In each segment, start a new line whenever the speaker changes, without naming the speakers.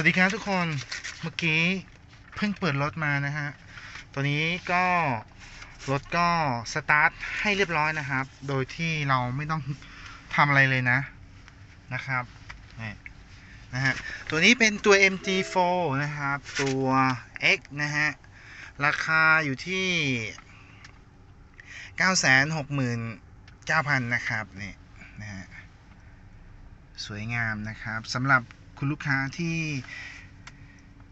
วัสดีครับทุกคน เมื่อกี้เพิ่งเปิดรถมานะฮะ ตัวนี้ก็รถก็สตาร์ทให้เรียบร้อยนะครับ โดยที่เราไม่ต้องทำอะไรเลยนะนะครับนี่นะฮะ ตัวนี้เป็นตัว MG4 นะครับ ตัว X นะฮะ ราคาอยู่ที่ 969,000 นะครับนี่นะฮะ สวยงามนะครับสำหรับ คุณลูกค้าที่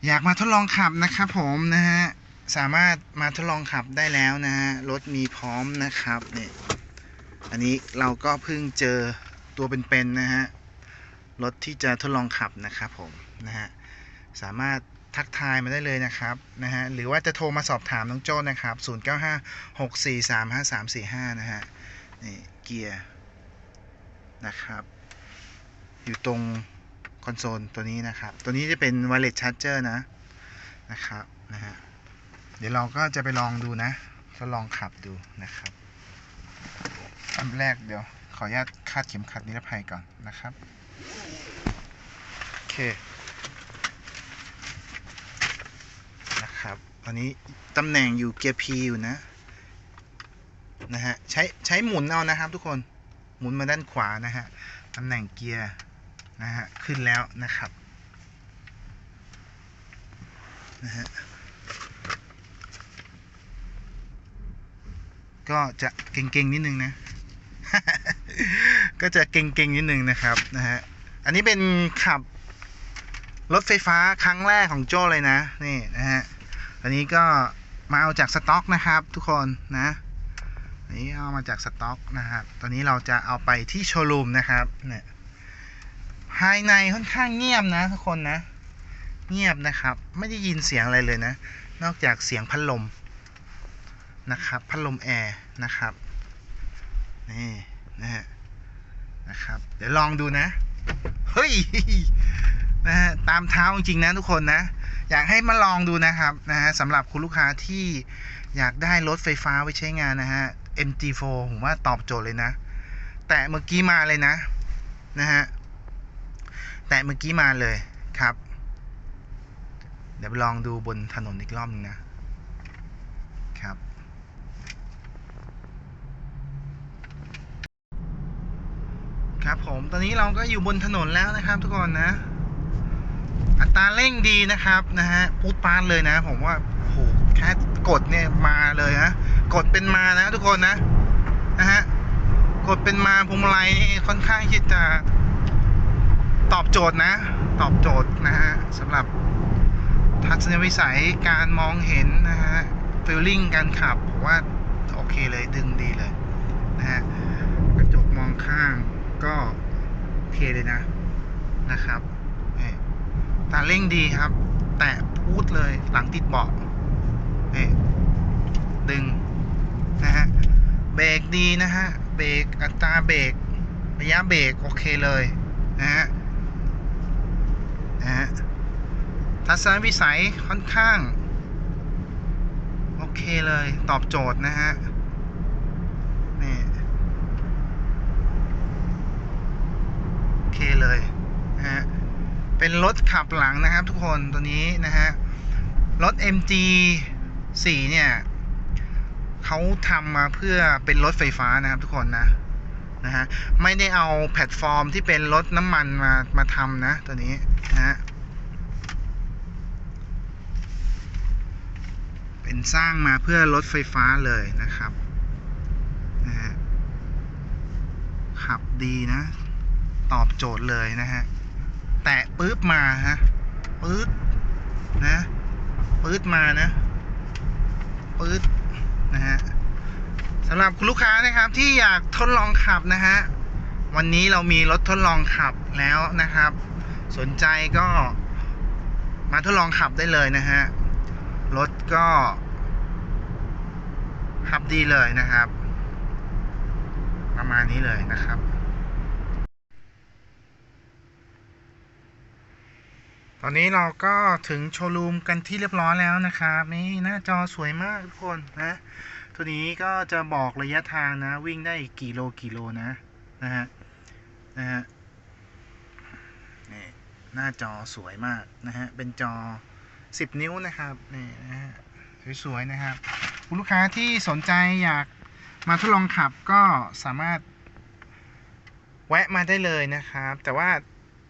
อยากมาทดลองขับนะครับผมนะฮะสามารถมาทดลองขับได้แล้วนะฮะรถมีพร้อมนะครับเนี่ยอันนี้เราก็เพิ่งเจอตัวเป็นๆนะฮะรถที่จะทดลองขับนะครับผมนะฮะสามารถทักทายมาได้เลยนะครับนะฮะหรือว่าจะโทรมาสอบถามน้องโจ้นะครับ 0956435345 นะฮะนี่เกียร์นะครับ อยู่ตรง คอนโซลตัวนี้นะครับ ตัวนี้จะเป็น wireless charger นะนะครับนะฮะเดี๋ยวเราก็จะไปลองดูนะทดลองขับดูนะครับ อันแรกเดี๋ยว ขออนุญาตคาดเข็มขัดนิรภัยก่อนนะครับ โอเค นะครับตอนนี้ตำแหน่งอยู่เกียร์ P อยู่นะ นะฮะ ใช้ใช้หมุนเอานะครับทุกคน หมุนมาด้านขวานะฮะ ตำแหน่งเกียร์ นะฮะขึ้นแล้วนะครับนะฮะก็จะเก่งๆนิดนึงนะ ก็จะเก่งๆนิดนึงนะครับนะฮะอันนี้เป็นขับรถไฟฟ้าครั้งแรกของโจ้เลยนะนี่นะฮะอันนี้ก็มาเอาจากสต็อกนะครับ ทุกคนนะอันนี้เอามาจากสต็อกนะครับ ตอนนี้เราจะเอาไปที่โชว์รูมนะครับเนี่ย ภายในค่อนข้างเงียบนะทุกคนนะ เงียบนะครับ ไม่ได้ยินเสียงอะไรเลยนะ นอกจากเสียงพัดลมนะครับ พัดลมแอร์นะครับ นี่นะฮะนะครับ เดี๋ยวลองดูนะ เฮ้ยนะฮะตามเท้าจริงๆนะทุกคนนะ อยากให้มาลองดูนะครับนะฮะสำหรับคุณลูกค้าที่อยากได้รถไฟฟ้าไว้ใช้งานนะฮะ MG4 ผมว่าตอบโจทย์เลยนะ แต่เมื่อกี้มาเลยนะนะฮะ แต่เมื่อกี้มาเลยครับ เดี๋ยวลองดูบนถนนอีกรอบนึงนะครับ ครับผมตอนนี้เราก็อยู่บนถนนแล้วนะครับ ทุกคนนะ อัตราเร่งดีนะครับนะฮะพูดปานเลยนะ ผมว่าโหแค่กดเนี่ยมาเลยนะกดเป็นมานะทุกคนนะนะฮะกดเป็นมาพวงมาลัยนี่ค่อนข้างที่จะ ตอบโจทย์นะ ตอบโจทย์นะฮะสำหรับทัศนวิสัยการมองเห็นนะฮะฟีลลิ่งการขับผมว่าโอเคเลยดึงดีเลยนะฮะกระจกมองข้างก็โอเคเลยนะนะครับตาเร่งดีครับ แตะพูดเลยหลังติดเบาะดึงนะฮะเบรกดีนะฮะเบรกอัตราเบรกระยะเบรกโอเคเลยนะฮะ นะฮะทัศนวิสัยค่อนข้าง โอเคเลยตอบโจทย์นะฮะนี่โอเคเลยนะฮะเป็นรถขับหลังนะครับทุกคนตัวนี้นะฮะรถ MG 4 เนี่ยเขาทำมาเพื่อเป็นรถไฟฟ้านะครับทุกคนนะนะฮะไม่ได้เอาแพลตฟอร์มที่เป็นรถน้ำมันมามาทำนะตัวนี้ ฮะ เป็นสร้างมาเพื่อรถไฟฟ้าเลยนะครับ นะฮะ ขับดีนะ ตอบโจทย์เลยนะฮะ แตะปื๊บมาฮะ ปื๊ดนะปื๊ดมานะปื๊ดนะฮะสำหรับคุณลูกค้านะครับที่อยากทดลองขับนะฮะ วันนี้เรามีรถทดลองขับแล้วนะครับ สนใจก็มาทดลองขับได้เลยนะฮะ รถก็ ขับดีเลยนะครับ ประมาณนี้เลยนะครับตอนนี้เราก็ถึงโชว์รูมกันที่เรียบร้อยแล้วนะครับนี่หน้าจอสวยมากทุกคนนะ ตัวนี้ก็จะบอกระยะทางนะ วิ่งได้กี่โลกี่โลนะนะฮะนะฮะ หน้าจอสวยมากนะฮะ เป็นจอ 10 นิ้วนะครับ นี่นะฮะ สวยๆนะครับ คุณลูกค้าที่สนใจอยากมาทดลองขับก็สามารถแวะมาได้เลยนะครับ แต่ว่า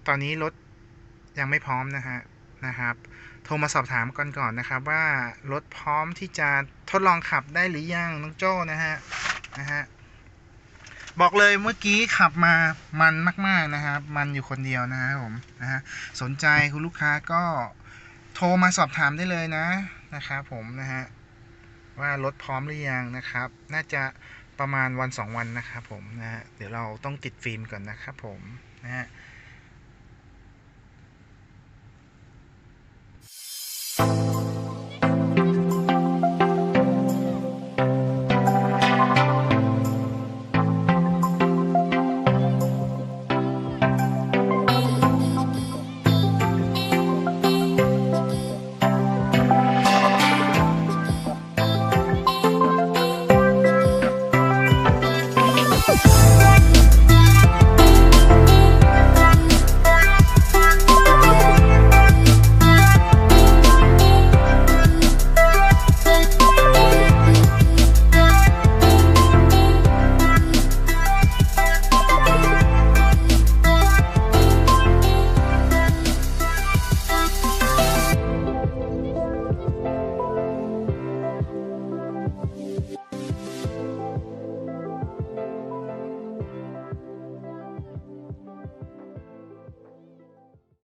ตอนนี้รถยังไม่พร้อมนะฮะนะครับ โทรมาสอบถามก่อนก่อนนะครับ ว่ารถพร้อมที่จะทดลองขับได้หรือยังน้องโจ้นะฮะนะฮะ บอกเลยเมื่อกี้ขับมามันมาก ๆนะครับ มันอยู่คนเดียวนะครับผมนะฮะสนใจคุณลูกค้าก็โทรมาสอบถามได้เลยนะนะครับผมนะฮะว่ารถพร้อมหรือยังนะครับ น่าจะประมาณวันสองวันนะครับผมนะฮะเดี๋ยวเราต้องติดฟิล์มก่อนนะครับผมนะฮะ